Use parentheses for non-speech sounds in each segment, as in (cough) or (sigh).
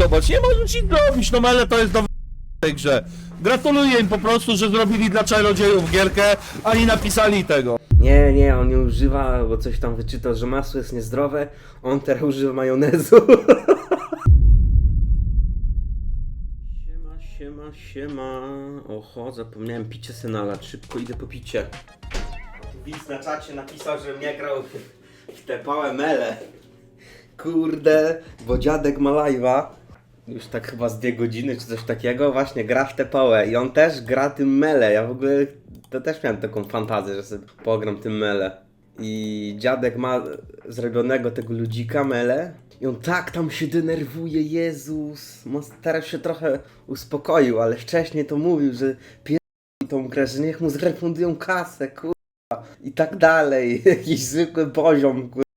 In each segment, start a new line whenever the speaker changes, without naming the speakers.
Zobacz, nie możesz nic zrobić, no ale to jest do tej grze. Gratuluję im po prostu, że zrobili dla czarodziejów gierkę, a nie napisali tego.
Nie, nie, on nie używa, bo coś tam wyczytał, że masło jest niezdrowe. On teraz używa majonezu. (laughs) Siema, siema, siema. Oho, zapomniałem picie se nalać. Szybko idę po picie. Widz na czacie napisał, że mnie grał w te pałe mele. Kurde, bo dziadek ma live'a. Już tak chyba z dwie godziny czy coś takiego, właśnie gra w TPE i on też gra tym mele. Ja w ogóle to też miałem taką fantazję, że sobie pogram tym mele. I dziadek ma zrobionego tego ludzika mele i on tak tam się denerwuje, Jezus. Teraz się trochę uspokoił, ale wcześniej to mówił, że pier... tą grę, że niech mu zrefundują kasę, kurwa. I tak dalej. (laughs) Jakiś zwykły poziom, kurwa.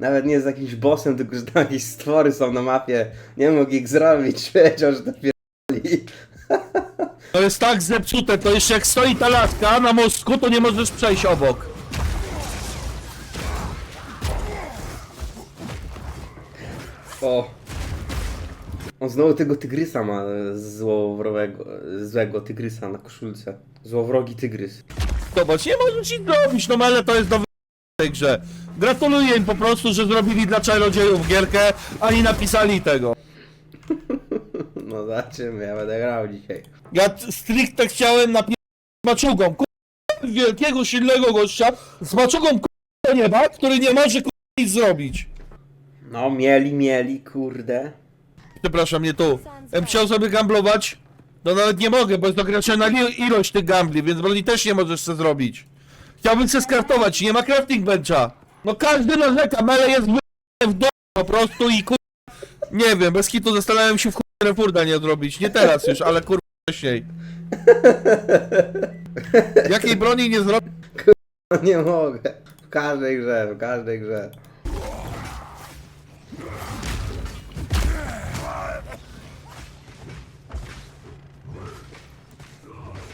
Nawet nie z jakimś bossem, tylko że tam jakieś stwory są na mapie. Nie mógł ich zrobić, (laughs) wiedział, że to pierdoli.
To jest tak zepsute, to jeszcze jak stoi ta laska na mostku, to nie możesz przejść obok.
O. On znowu tego tygrysa ma e, złowrowego, e, złego tygrysa na koszulce. Złowrogi tygrys.
Zobacz, nie możesz nic zrobić, no ale to jest do tej grze. Gratuluję im po prostu, że zrobili dla czarodziejów gierkę, a nie napisali tego. (laughs)
No zobaczymy, ja będę grał dzisiaj.
Ja t- stricte chciałem napisać maczugą, ku- wielkiego, silnego gościa, z maczugą ku- do nieba, który nie może ku- nic zrobić.
No, mieli, mieli, kurde.
Przepraszam, nie tu. Em chciał sobie gamblować, no nawet nie mogę, bo jest ograniczona li- ilość tych gambli, więc broni też nie możesz sobie zrobić. Chciałbym się skartować, nie ma crafting bencha. No każdy narzeka, mele jest w w domu po prostu i kur... Nie wiem, bez kitu zastanawiam się w chuj refurda nie zrobić. Nie teraz już, ale kur... wcześniej. Jakiej broni nie zrobić?
No nie mogę. W każdej grze, w każdej grze.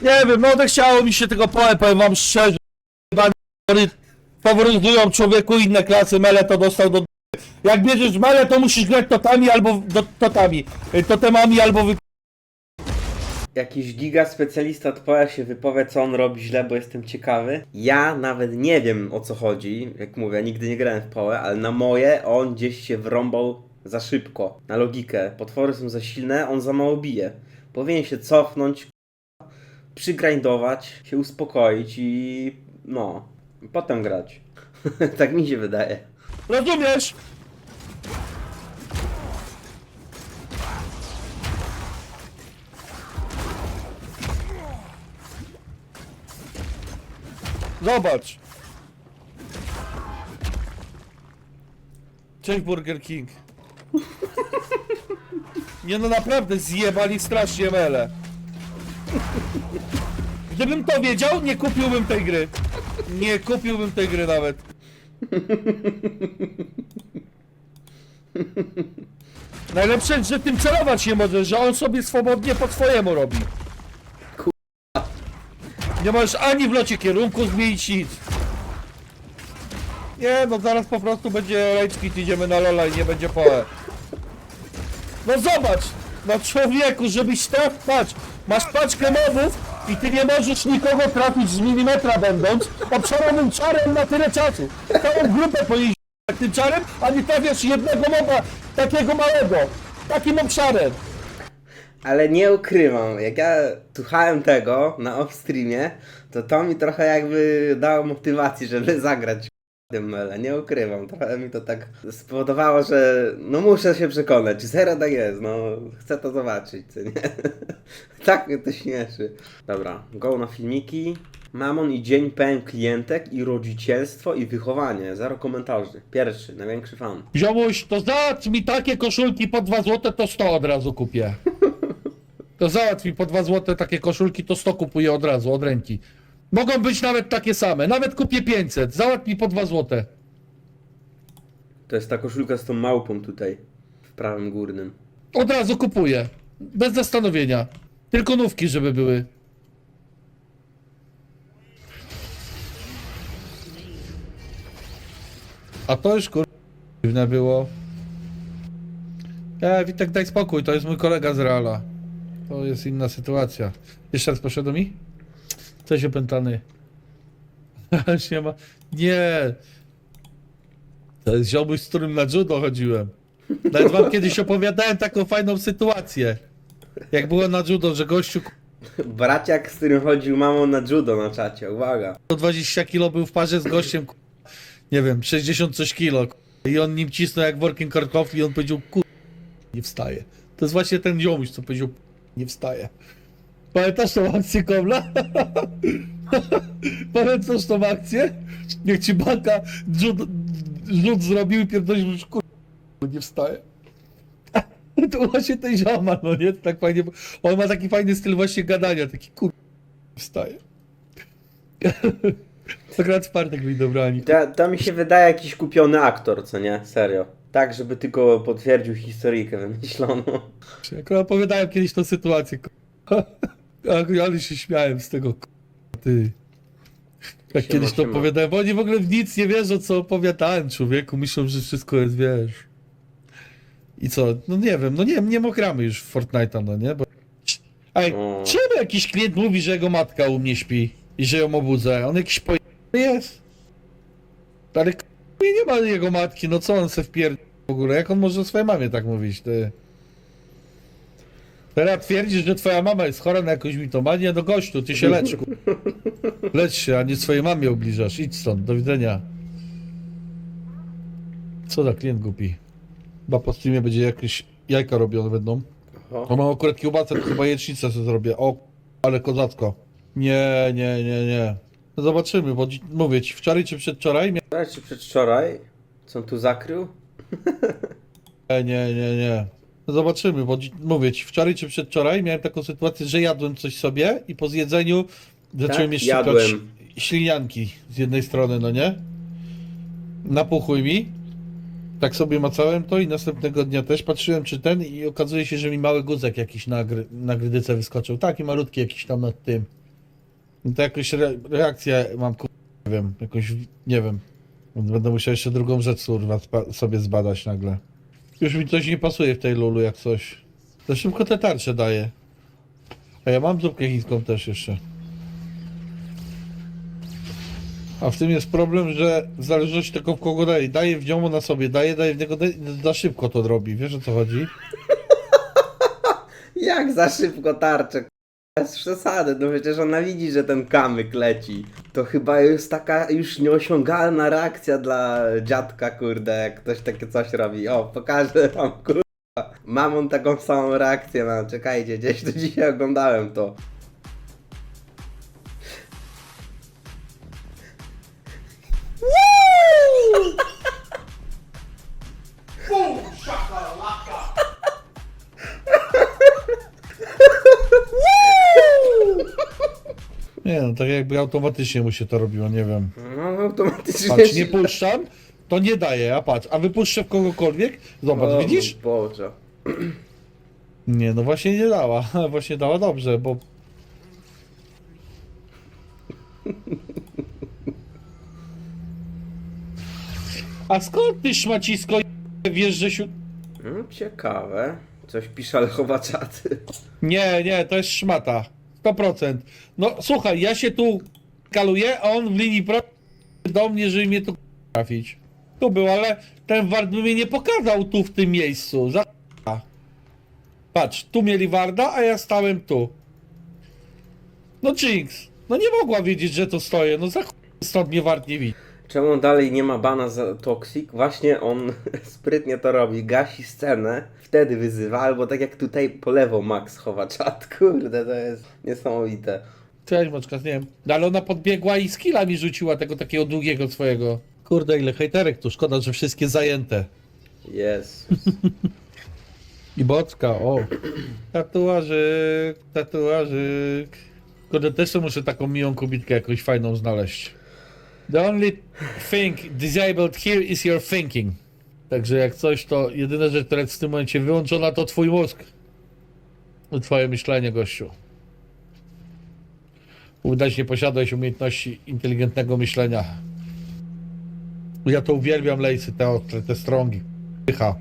Nie wiem, no odechciało mi się tego poe, powiem wam szczerze. Faworyzują człowieku inne klasy, mele to dostał do... Jak bierzesz mele, to musisz grać totami albo do, totami. Y, Totemami albo wy...
Jakiś giga specjalista od POE się wypowie, co on robi źle, bo jestem ciekawy. Ja nawet nie wiem o co chodzi. Jak mówię, nigdy nie grałem w POE, ale na moje on gdzieś się wrąbał za szybko. Na logikę. Potwory są za silne, on za mało bije. Powinien się cofnąć, k***a, przygrindować, się uspokoić i no, potem grać. (laughs) tak mi się wydaje.
Rozumiesz? Zobacz. Cześć Burger King. Nie no naprawdę zjebali strasznie mele. Gdybym to wiedział, nie kupiłbym tej gry. Nie kupiłbym tej gry nawet. Najlepsze, że tym celować nie możesz, że on sobie swobodnie po swojemu robi. Nie możesz ani w locie kierunku zmienić nic. Nie, no zaraz po prostu będzie rage quit, idziemy na lola i nie będzie poe. No zobacz, no człowieku, żebyś traf, patrz, masz paczkę mobów i ty nie możesz nikogo trafić z milimetra będąc obszarowym czarem na tyle czasu. Całą grupę pojeździć tym czarem, a nie trafiasz jednego moba, takiego małego, takim obszarem.
Ale nie ukrywam, jak ja słuchałem tego na off-streamie, to to mi trochę jakby dało motywacji, żeby zagrać mele. Nie ukrywam, trochę mi to tak spowodowało, że no muszę się przekonać, czy serio tak jest, no chcę to zobaczyć, co nie? (laughs) tak mnie to śmieszy. Dobra, go na filmiki. Mamon i dzień pełen klientek i rodzicielstwo i wychowanie. Zero komentarzy. Pierwszy, największy fan.
Ziomuś, to załatw mi takie koszulki po 2 zł, to 100 od razu kupię. (laughs) To załatw mi po 2 zł takie koszulki, to 100 kupuję od razu, od ręki. Mogą być nawet takie same, nawet kupię 500, załatw mi po 2 zł.
To jest ta koszulka z tą małpą tutaj, w prawym górnym.
Od razu kupuję, bez zastanowienia. Tylko nówki, żeby były. A to już kur... dziwne było. E, Witek, daj spokój, to jest mój kolega z Reala. To jest inna sytuacja. Jeszcze raz poszedł mi? Cześć opętany. (laughs) Już nie ma. Nie. To jest ziomuś, z którym na judo chodziłem. Nawet wam kiedyś opowiadałem taką fajną sytuację. Jak było na judo, że gościu
Braciak, z którym chodził mamą na judo na czacie, uwaga.
120 kilo był w parze z gościem, ku- nie wiem, 60 coś kilo. ku- I on nim cisnął jak workiem kartofli i on powiedział, kur... nie wstaje. To jest właśnie ten ziomuś, co powiedział, nie wstaje. Pamiętasz tą akcję, Komla? (laughs) Pamiętasz tą akcję? Niech ci banka rzut, rzut zrobił i pierdolił, już kur... nie wstaje. (laughs) To właśnie ten zioma, no nie? Tak fajnie, on ma taki fajny styl właśnie gadania, taki kur... nie wstaje. (laughs) Akurat w czwartek mi dobrani.
To, to mi się wydaje jakiś kupiony aktor, co nie? Serio. Tak, żeby tylko potwierdził historyjkę wymyśloną.
Akurat opowiadałem kiedyś tą sytuację. Ale się śmiałem z tego. Ty. Jak
Siema,
kiedyś to
siema.
opowiadałem, bo oni w ogóle w nic nie wierzą, co opowiadałem człowieku. Myślą, że wszystko jest, wiesz. I co? No nie wiem, no nie, nie mogramy już w Fortnite'a, no nie? Bo... Ej,
O.
czemu jakiś klient mówi, że jego matka u mnie śpi i że ją obudzę? On jakiś pojemny jest. Ale k- nie ma jego matki, no co on se wpierd... w ogóle? Jak on może o swojej mamie tak mówić, ty? Teraz twierdzisz, że twoja mama jest chora na jakąś mitomanię? No gościu, ty się lecz, Lecz się, a nie swojej mamie obliżasz. Idź stąd, do widzenia. Co za klient głupi? Chyba po streamie będzie jakieś jajka robione będą.
Oho.
O, mam akurat kiełbasę, to chyba jecznicę sobie zrobię. O, ale kozacko. Nie, nie, nie, nie. No Zobaczymy, bo dzi- mówię ci, wczoraj czy przedwczoraj mia-
Wczoraj czy przedwczoraj? Co on tu zakrył?
Nie, nie, nie, nie. Zobaczymy, bo dzi- mówię ci, wczoraj czy przedwczoraj miałem taką sytuację, że jadłem coś sobie i po zjedzeniu zacząłem
Tak,
jeszcze
jadłem.
ślinianki z jednej strony, no nie? Napuchły mi. Tak sobie macałem to i następnego dnia też patrzyłem czy ten i okazuje się, że mi mały guzek jakiś na, gry, na grydyce wyskoczył. Taki malutki jakiś tam nad tym. No to jakoś re, reakcję mam, kur... nie wiem, nie wiem. Będę musiał jeszcze drugą rzecz kurwa spa- sobie zbadać nagle. Już mi coś nie pasuje w tej lulu jak coś. Za szybko te tarcze daje. A ja mam zupkę chińską też jeszcze. A w tym jest problem, że w zależności tego w kogo daje, daje w nią na sobie, daje, daje w niego, daje, za szybko to robi, wiesz o co chodzi? (laughs)
Jak za szybko tarczę? Bez przesady, no przecież ona widzi, że ten kamyk leci. To chyba jest taka już nieosiągalna reakcja dla dziadka, kurde, jak ktoś takie coś robi. O, pokażę wam, kurde. Mam on taką samą reakcję, no czekajcie, gdzieś to dzisiaj oglądałem to.
Tak jakby automatycznie mu się to robiło, nie wiem.
No automatycznie
Patrz,
się-
nie puszczam, to nie daje, a patrz, a wypuszczę w kogokolwiek, zobacz,
O,
widzisz?
Boże.
Nie, no właśnie nie dała, (laughs) właśnie dała dobrze, bo... A skąd ty szmacisko wiesz, że siu...
No, ciekawe. Coś pisze, ale chowa czaty.
Nie, nie, to jest szmata. 100%. No słuchaj, ja się tu kaluję, a on w linii pro do mnie, żeby mnie tu trafić. Tu był, ale ten ward by mnie nie pokazał tu w tym miejscu. Za... Patrz, tu mieli warda, a ja stałem tu. No Jinx, no nie mogła wiedzieć, że tu stoję. No za stąd mnie ward nie widzi.
Czemu on dalej nie ma bana za Toxic? Właśnie on (laughs) sprytnie to robi, gasi scenę, wtedy wyzywa, albo tak jak tutaj po lewo Max chowa czat. (laughs) Kurde, to jest niesamowite.
Cześć, Moczka, nie wiem. No, ale ona podbiegła i skilla mi rzuciła tego takiego długiego swojego. Kurde, ile hejterek tu. Szkoda, że wszystkie zajęte.
Jest. (laughs)
I bocka, o. Tatuażyk, tatuażyk. Kurde, też muszę taką miłą kubitkę jakąś fajną znaleźć. The only thing disabled here is your thinking. Także jak coś, to jedyna rzecz, która jest w tym momencie wyłączona, to twój mózg. I twoje myślenie, gościu. Udać nie posiadałeś umiejętności inteligentnego myślenia. Ja to uwielbiam lejsy, te ostre, te strongi. Pycha.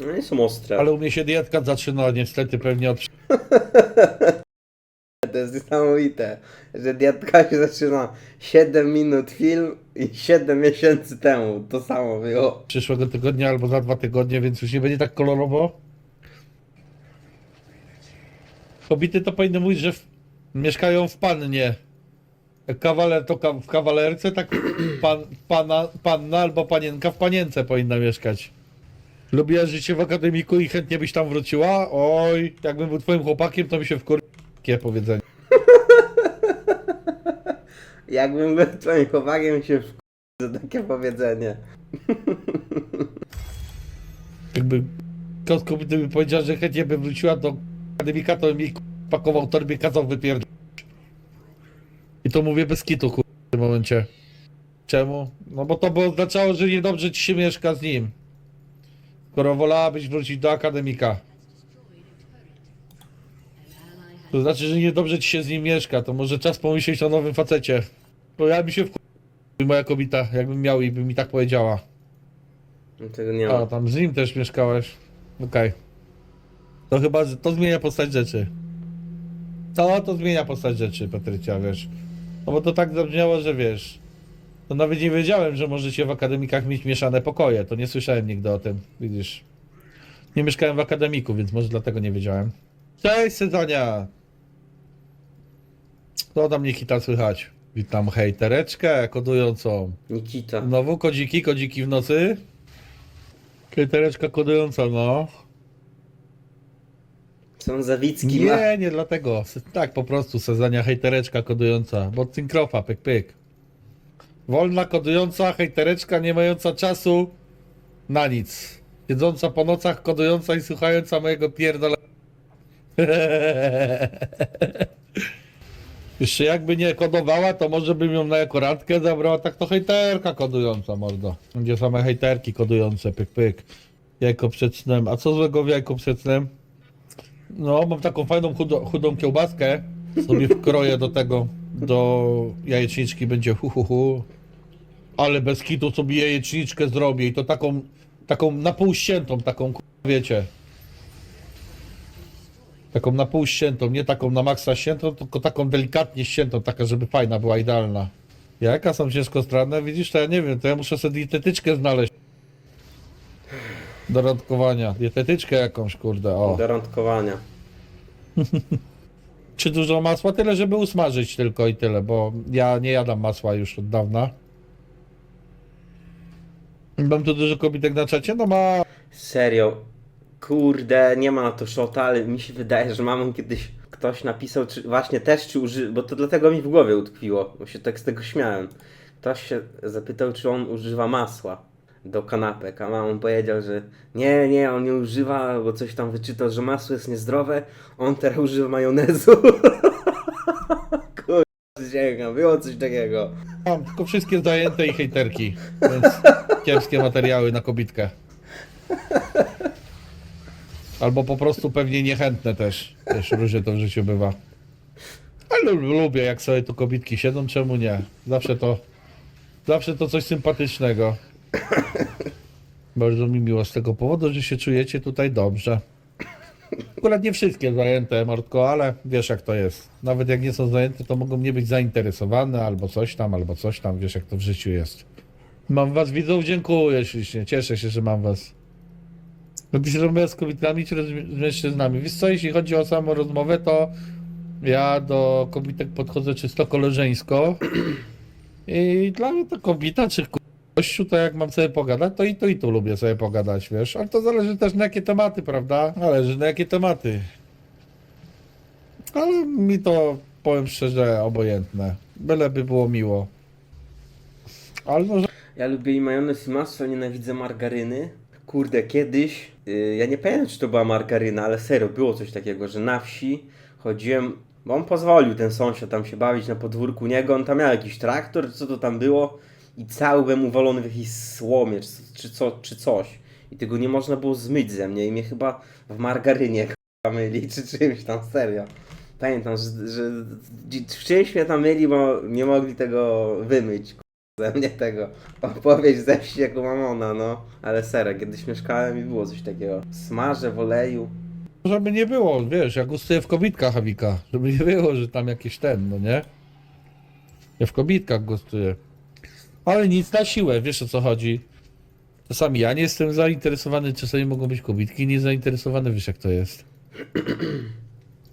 No nie są ostre.
Ale u mnie się dietka zaczyna niestety pewnie od... (laughs)
To jest niesamowite, że diatka się zaczyna 7 minut film i 7 miesięcy temu. To samo było.
przyszłego tygodnia albo za dwa tygodnie, więc już nie będzie tak kolorowo. Kobiety to powinny mówić, że w... mieszkają w pannie. Kawaler to ka... w kawalerce, tak (clears throat) pan, pana, panna albo panienka w panience powinna mieszkać. Lubiłaś życie w akademiku i chętnie byś tam wróciła? Oj, jakbym był twoim chłopakiem, to mi się wkur... Takie powiedzenie.
Jakbym był twoim chłopakiem się w za takie powiedzenie.
Jakby kot kobiety by powiedziała, że chętnie by wróciła do akademika, to jej pakował torbie, kazał wypierdolić. I to mówię bez kitu, kur... w tym momencie. Czemu? No bo to by oznaczało, że niedobrze ci się mieszka z nim. Skoro wolałabyś wrócić do akademika. To znaczy, że niedobrze ci się z nim mieszka, to może czas pomyśleć o nowym facecie. Bo ja bym się w moja kobieta, jakbym miał i by mi tak powiedziała.
No Tego nie
A,
ma.
tam z nim też mieszkałeś. Okej. To chyba, to zmienia postać rzeczy. To, to zmienia postać rzeczy, Patrycja, wiesz. No bo to tak zabrzmiało, że wiesz. To nawet nie wiedziałem, że możecie w akademikach mieć mieszane pokoje. To nie słyszałem nigdy o tym, widzisz. Nie mieszkałem w akademiku, więc może dlatego nie wiedziałem. Cześć, Sezania! Co tam Nikita słychać? Witam hejtereczkę kodującą.
Nikita.
Znowu kodziki, kodziki w nocy. Krytereczka kodująca, no.
Są Zawicki ma.
Nie, nie dlatego. Se- Tak, po prostu sezania hejtereczka kodująca. Bo synkrofa, pyk, pyk. Wolna kodująca, hejtereczka nie mająca czasu na nic. Siedząca po nocach, kodująca i słuchająca mojego pierdole. (laughs) Jeszcze jakby nie kodowała, to może bym ją na jako randkę zabrała, tak to hejterka kodująca, mordo. Gdzie same hejterki kodujące, pyk, pyk. Jajko przed snem. A co złego w jajko przed snem? No, mam taką fajną chudo, chudą kiełbaskę. Sobie wkroję do tego, do jajeczniczki będzie hu, hu, hu. Ale bez kitu sobie jajeczniczkę zrobię i to taką, taką na pół taką, wiecie. Taką na pół ściętą, nie taką na maksa ściętą, tylko taką delikatnie ściętą, taka, żeby fajna była, idealna. Jaka są ciężkostrawne? Widzisz, to ja nie wiem, to ja muszę sobie dietetyczkę znaleźć. Do randkowania. Dietetyczkę jakąś, kurde, o.
Do randkowania. (laughs)
Czy dużo masła? Tyle, żeby usmażyć tylko i tyle, bo ja nie jadam masła już od dawna. Mam tu dużo kobitek na czacie? No ma...
Serio. Kurde, nie ma na to shota, ale mi się wydaje, że mamą kiedyś ktoś napisał, czy właśnie też czy uży... bo to dlatego mi w głowie utkwiło, bo się tak z tego śmiałem. Ktoś się zapytał, czy on używa masła do kanapek, a mamon powiedział, że nie, nie, on nie używa, bo coś tam wyczytał, że masło jest niezdrowe, on teraz używa majonezu. (laughs) Kurde, było coś takiego.
Mam tylko wszystkie zajęte i hejterki, więc kiepskie materiały na kobitkę. Albo po prostu pewnie niechętne też. Też różnie to w życiu bywa. Ale lubię, jak sobie tu kobitki siedzą, czemu nie? Zawsze to, zawsze to coś sympatycznego. Bardzo mi miło z tego powodu, że się czujecie tutaj dobrze. Akurat nie wszystkie zajęte, Mordko, ale wiesz jak to jest. Nawet jak nie są zajęte, to mogą nie być zainteresowane, albo coś tam, albo coś tam, wiesz jak to w życiu jest. Mam was widzów, dziękuję ślicznie, cieszę się, że mam was. Robisz rozmowę z kobietami czy z mężczyznami? Wiesz co, jeśli chodzi o samą rozmowę, to ja do kobitek podchodzę czysto koleżeńsko. I dla mnie to kobieta czy gościu, to jak mam sobie pogadać, to i tu i tu lubię sobie pogadać, wiesz. Ale to zależy też na jakie tematy, prawda? Zależy na jakie tematy. Ale mi to, powiem szczerze, obojętne. Byleby było miło. Ale może...
Ja lubię i majonez i masło, nienawidzę margaryny. Kurde, kiedyś, yy, ja nie pamiętam czy to była margaryna, ale serio, było coś takiego, że na wsi chodziłem, bo on pozwolił ten sąsiad tam się bawić na podwórku niego, on tam miał jakiś traktor, co to tam było i cały byłem uwalony w jakiejś słomie, czy, czy, co, czy coś. I tego nie można było zmyć ze mnie i mnie chyba w margarynie (laughs) k***a, myli, czy czymś tam, serio. Pamiętam, że, że w czymś mnie tam myli, bo nie mogli tego wymyć. Ze mnie tego. Opowieść ze wścieku mamona, no. Ale serio, kiedyś mieszkałem i było coś takiego. Smażę w oleju.
Żeby nie było, wiesz, ja gustuję w kobitkach Hawika. Żeby nie było, że tam jakieś ten, no nie? Ja w kobitkach gustuję. Ale nic na siłę, wiesz o co chodzi. Czasami ja nie jestem zainteresowany, czasami mogą być kobitki niezainteresowane, wiesz jak to jest.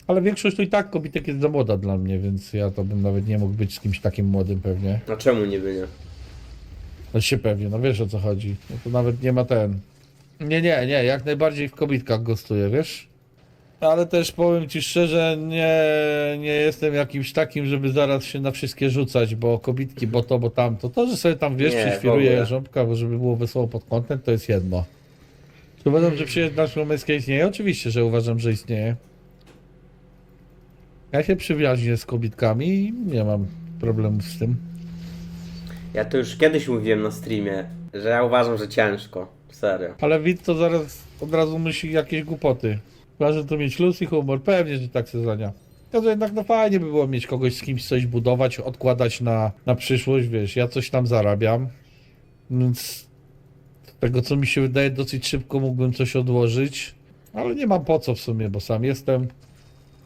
Ale większość to i tak kobitek jest za młoda dla mnie, więc ja to bym nawet nie mógł być z kimś takim młodym pewnie.
No czemu niby nie?
No się pewnie, no wiesz o co chodzi. No to nawet nie ma ten. Nie, nie, nie, jak najbardziej w kobitkach gostuję, wiesz? Ale też powiem ci szczerze, nie, nie jestem jakimś takim, żeby zaraz się na wszystkie rzucać, bo kobitki, bo to, bo tamto. To, że sobie tam wiesz,
Nie, w
przeświruje
ogóle.
żąbka, bo żeby było wesoło pod kątem, to jest jedno. Czy uważam, że przyjaźń męska istnieje? Oczywiście, że uważam, że istnieje. Ja się przyjaźnię z kobitkami i nie mam problemów z tym.
Ja to już kiedyś mówiłem na streamie, że ja uważam, że ciężko. Serio.
Ale widz to zaraz od razu myśli jakieś głupoty. Ważne to mieć luz i humor, pewnie, że tak Sezania. To jednak no fajnie by było mieć kogoś z kimś coś budować, odkładać na, na przyszłość, wiesz, ja coś tam zarabiam, więc z tego co mi się wydaje dosyć szybko mógłbym coś odłożyć, ale nie mam po co w sumie, bo sam jestem,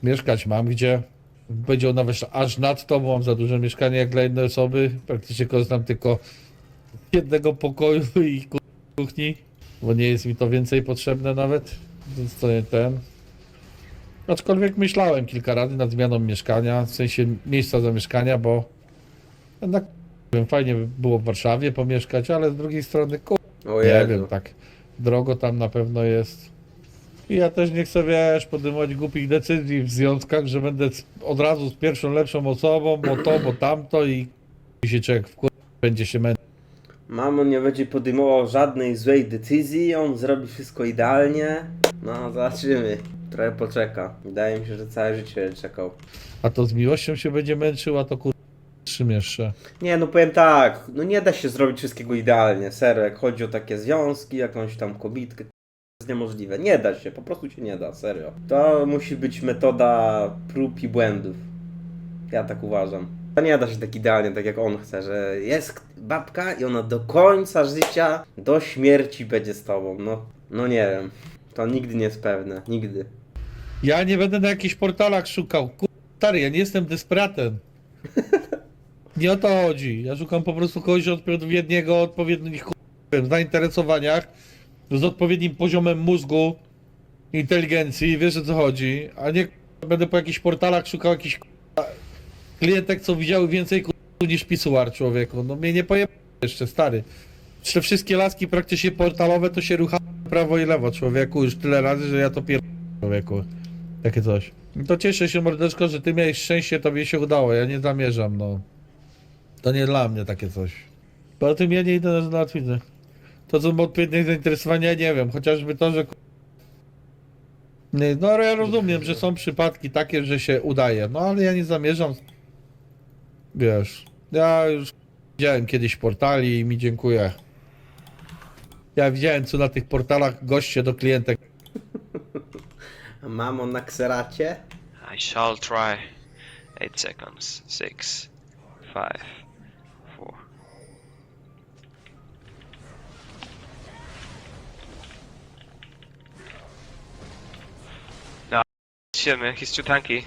mieszkać mam gdzie, będzie nawet aż nadto, bo mam za duże mieszkanie jak dla jednej osoby, praktycznie korzystam tylko z jednego pokoju (laughs) i ku- kuchni, bo nie jest mi to więcej potrzebne nawet, więc to nie ten. Aczkolwiek myślałem kilka razy nad zmianą mieszkania, w sensie miejsca zamieszkania, bo jednak wiem, fajnie by było w Warszawie pomieszkać, ale z drugiej strony, kur... Nie wiem, tak drogo tam na pewno jest. I ja też nie chcę, wiesz, podejmować głupich decyzji w związkach, że będę od razu z pierwszą lepszą osobą, bo to, bo tamto i się człowiek w będzie się męczył.
Mamo nie będzie podejmował żadnej złej decyzji, on zrobi wszystko idealnie. No, zobaczymy. Trochę poczeka. Wydaje mi się, że całe życie czekał.
A to z miłością się będzie męczył, a to kur... czym jeszcze?
Nie, no powiem tak, no nie da się zrobić wszystkiego idealnie, serio, jak chodzi o takie związki, jakąś tam kobitkę, jest niemożliwe, nie da się, po prostu się nie da, serio. To musi być metoda prób i błędów, ja tak uważam. To nie da się tak idealnie, tak jak on chce, że jest babka i ona do końca życia, do śmierci będzie z tobą, no, no nie wiem, to nigdy nie jest pewne, nigdy.
Ja nie będę na jakichś portalach szukał. Kur... Stary, ja nie jestem desperatem. (laughs) Nie o to chodzi. Ja szukam po prostu kogoś odpowiedniego, odpowiednich kur... zainteresowaniach, z odpowiednim poziomem mózgu, inteligencji, wiesz o co chodzi, a nie będę po jakichś portalach szukał jakichś kur... klientek, co widziały więcej niż pisuar człowieku. No mnie nie poje jeszcze, stary. Te wszystkie laski praktycznie portalowe to się rucha prawo i lewo człowieku już tyle razy, że ja to pier... człowieku. Takie coś. No To cieszę się mordeczko, że ty miałeś szczęście, tobie się udało. Ja nie zamierzam, no. To nie dla mnie takie coś. Poza tym ja nie idę na załatwiznę to są odpowiednie zainteresowania, nie wiem, chociażby to, że... No ale ja rozumiem, że są przypadki takie, że się udaje, no ale ja nie zamierzam... Wiesz, ja już widziałem kiedyś portali i mi dziękuję. Ja widziałem, co na tych portalach goście do klientek.
Mamo na kseracie?
I shall try. 8 seconds. 6, 5, shit, man, he's too tanky.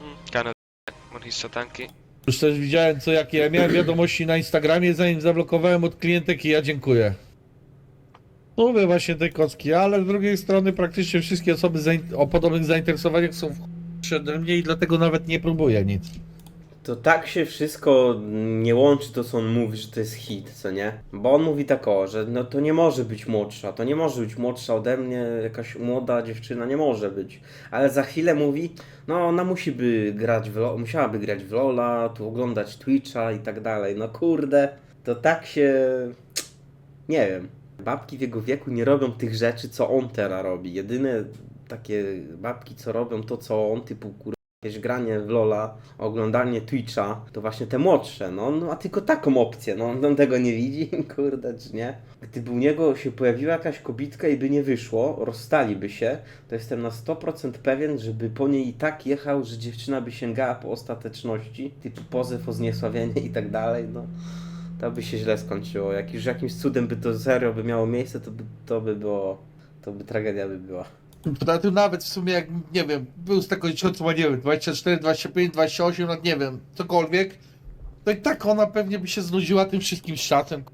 mm, kind of when he's so tanky.
Już też widziałem, co jakie ja miałem wiadomości na Instagramie, zanim zablokowałem od klientek i ja dziękuję. Mówię właśnie te kocki, ale z drugiej strony praktycznie wszystkie osoby o podobnych zainteresowaniach są w ode mnie i dlatego nawet nie próbuję nic.
To tak się wszystko nie łączy to, co on mówi, że to jest hit, co nie? Bo on mówi tak o, że no to nie może być młodsza, to nie może być młodsza ode mnie, jakaś młoda dziewczyna nie może być. Ale za chwilę mówi, no ona musi by grać w musiałaby grać w Lola, tu oglądać Twitcha i tak dalej. No kurde, to tak się... Nie wiem. Babki w jego wieku nie robią tych rzeczy, co on teraz robi. Jedyne takie babki, co robią to, co on, typu kur jakieś granie w Lola, oglądanie Twitcha, to właśnie te młodsze, no ma tylko taką opcję, no on tego nie widzi, (laughs) kurde, czy nie? Gdyby u niego się pojawiła jakaś kobitka i by nie wyszło, rozstaliby się, to jestem na 100% pewien, żeby po niej i tak jechał, że dziewczyna by sięgała po ostateczności, typu pozew o zniesławienie i tak dalej, no. To by się źle skończyło. Jak już jakimś cudem by to serio by miało miejsce, to by, to by było, to by tragedia by była.
Poza tym nawet w sumie jak, nie wiem, był z tego ma, nie wiem, 24, 25, 28 lat, nie wiem, cokolwiek, to i tak ona pewnie by się znudziła tym wszystkim z czasem.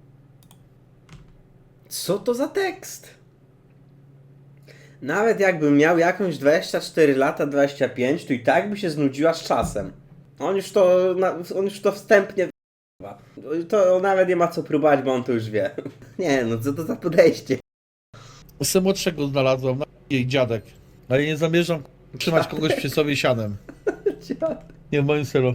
Co to za tekst? Nawet jakbym miał jakąś 24 lata, 25, to i tak by się znudziła z czasem. On już to, on już to wstępnie. To nawet nie ma co próbować, bo on to już wie. (laughs) Nie no, co to za podejście?
Jeszcze młodszego znalazłam, na jej dziadek. Ale nie zamierzam trzymać kogoś przy sobie sianem. (laughs) Nie w moim stylu.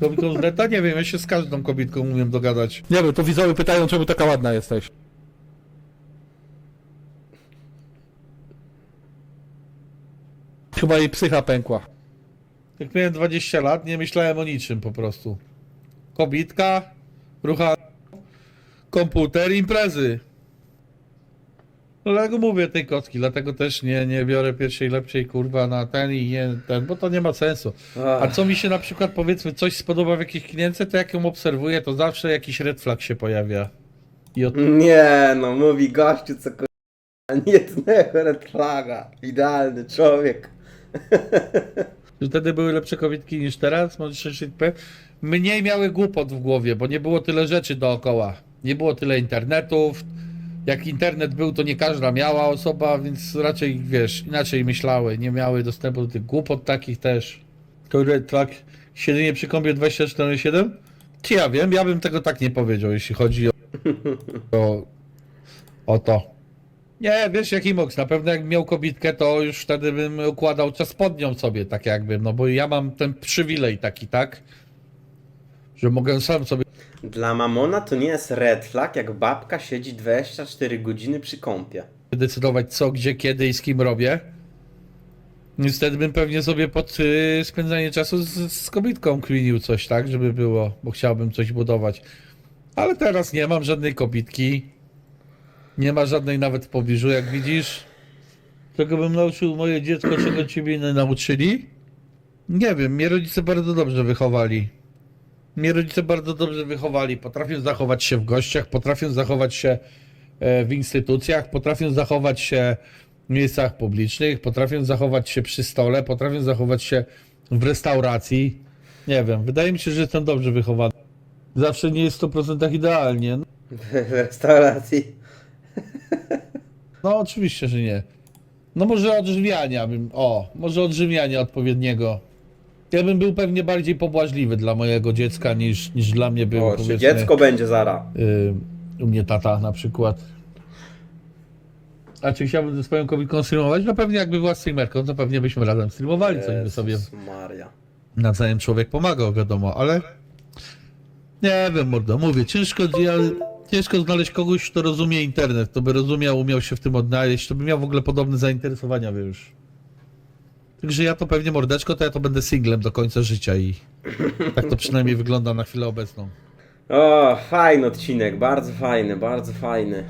Kobietą z neta? Nie wiem, ja się z każdą kobietką umiem dogadać. Nie wiem, to widzowie pytają, czemu taka ładna jesteś. Chyba jej psycha pękła. Jak miałem 20 lat, nie myślałem o niczym po prostu. Kobitka, rucha, komputer, imprezy. Dlatego mówię tej kotki, dlatego też nie, nie biorę pierwszej lepszej kurwa na ten i nie ten, bo to nie ma sensu. A co mi się na przykład powiedzmy coś spodoba w jakiejś klientce, to jak ją obserwuję, to zawsze jakiś red flag się pojawia. I od...
Nie no, mówi gościu, co ko... Jednego red flaga. Idealny człowiek. (laughs)
Wtedy były lepsze kobietki niż teraz, może się. Mniej miały głupot w głowie, bo nie było tyle rzeczy dookoła. Nie było tyle internetów. Jak internet był, to nie każda miała osoba, więc raczej, wiesz, inaczej myślały. Nie miały dostępu do tych głupot takich też. Red flag, siedzenie przy kąpie 24-7? Czy ja wiem, ja bym tego tak nie powiedział, jeśli chodzi o, o, o to. Nie, wiesz jaki moks, na pewno jak miał kobitkę, to już wtedy bym układał czas pod nią sobie, tak jakby, no bo ja mam ten przywilej taki, tak? Że mogę sam sobie
Dla mamona to nie jest red flag, jak babka siedzi 24 godziny przy kąpie.
decydować co, gdzie, kiedy i z kim robię. Wtedy bym pewnie sobie pod y, spędzanie czasu z, z kobietką kminił coś, tak? Żeby było, bo chciałbym coś budować. Ale teraz nie mam żadnej kobitki. Nie ma żadnej nawet w pobliżu, jak widzisz. Czego bym nauczył moje dziecko, czego ciebie nie nauczyli? Nie wiem, mnie rodzice bardzo dobrze wychowali. Mnie rodzice bardzo dobrze wychowali. Potrafią zachować się w gościach, potrafią zachować się e, w instytucjach, potrafią zachować się w miejscach publicznych, potrafią zachować się przy stole, potrafią zachować się w restauracji. Nie wiem, wydaje mi się, że jestem dobrze wychowany. Zawsze nie jest w 100% idealnie.
W restauracji.
No oczywiście, że nie. No może odżywiania bym, o, może odżywiania odpowiedniego. Ja bym był pewnie bardziej pobłażliwy dla mojego dziecka niż, niż dla mnie był
O, czy dziecko będzie zara.
y, u mnie tata na przykład. A czy chciałbym ze swoją kobietką streamować? No pewnie jakby była streamerką, to pewnie byśmy razem streamowali, coś by sobie
Maria.
nawzajem człowiek pomagał, wiadomo, ale nie wiem, mordo, mówię, ciężko, ja, ciężko znaleźć kogoś, kto rozumie internet, kto by rozumiał, umiał się w tym odnaleźć, to by miał w ogóle podobne zainteresowania, wiesz. Także ja to pewnie mordeczko, to ja to będę singlem do końca życia i tak to przynajmniej wygląda na chwilę obecną.
O, fajny odcinek, bardzo fajny, bardzo fajny.